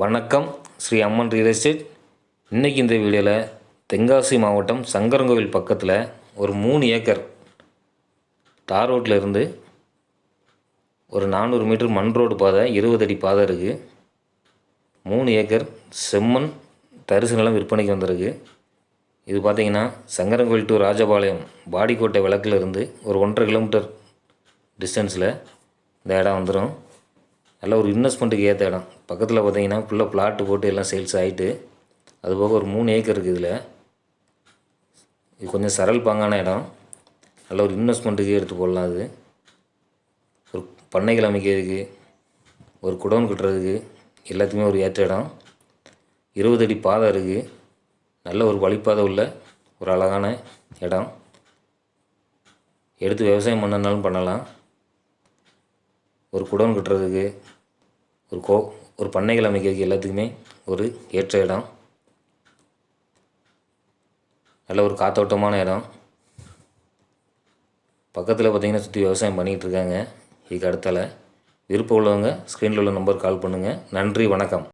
வணக்கம். ஸ்ரீ அம்மன் real estate இன்றைக்கி இந்த வீடியோவில் தென்காசி மாவட்டம் சங்கரங்கோவில் பக்கத்தில் ஒரு மூணு ஏக்கர் தார் ரோட்டில் இருந்து ஒரு நானூறு மீட்டர் மண் ரோடு பாதை இருபது அடி பாதை இருக்குது மூணு ஏக்கர் செம்மண் தரிசு நிலம் விற்பனைக்கு வந்திருக்கு. இது பார்த்திங்கன்னா சங்கரங்கோவில் டு ராஜபாளையம் பாடிக்கோட்டை விளக்குல இருந்து ஒரு ஒன்றரை கிலோமீட்டர் டிஸ்டன்ஸில் இந்த இடம் வந்துடும் நல்ல ஒரு இன்வெஸ்ட்மெண்ட்டுக்கு ஏற்ற இடம். பக்கத்தில் பார்த்தீங்கன்னா ஃபுல்லாக பிளாட்டு போட்டு எல்லாம் சேல்ஸ் ஆகிட்டு அது போக ஒரு மூணு ஏக்கர் இருக்குது இதில். இது கொஞ்சம் சரல் பாங்கான இடம். நல்ல ஒரு இன்வெஸ்ட்மெண்ட்டுக்கு எடுத்து போடலாம் அது. ஒரு பண்ணைகள் அமைக்கிறதுக்கு ஒரு குடோன் கட்டுறதுக்கு எல்லாத்துக்குமே ஒரு ஏற்ற இடம். இருபது அடி பாதை இருக்குது நல்ல ஒரு வழிப்பாதை உள்ள ஒரு அழகான இடம். எடுத்து விவசாயம் பண்ணனாலும் பண்ணலாம். ஒரு குடோன் கட்டுறதுக்கு ஒரு கோ ஒரு பண்ணைகள் அமைக்கிறதுக்கு எல்லாத்துக்குமே ஒரு ஏற்ற இடம். நல்ல ஒரு காத்தோட்டமான இடம். பக்கத்தில் பார்த்தீங்கன்னா சுற்றி விவசாயம் பண்ணிகிட்டு இருக்காங்க. இதுக்கு அடுத்தால விருப்பம் உள்ளவங்க ஸ்க்ரீனில் உள்ள நம்பர் கால் பண்ணுங்கள் நன்றி வணக்கம்.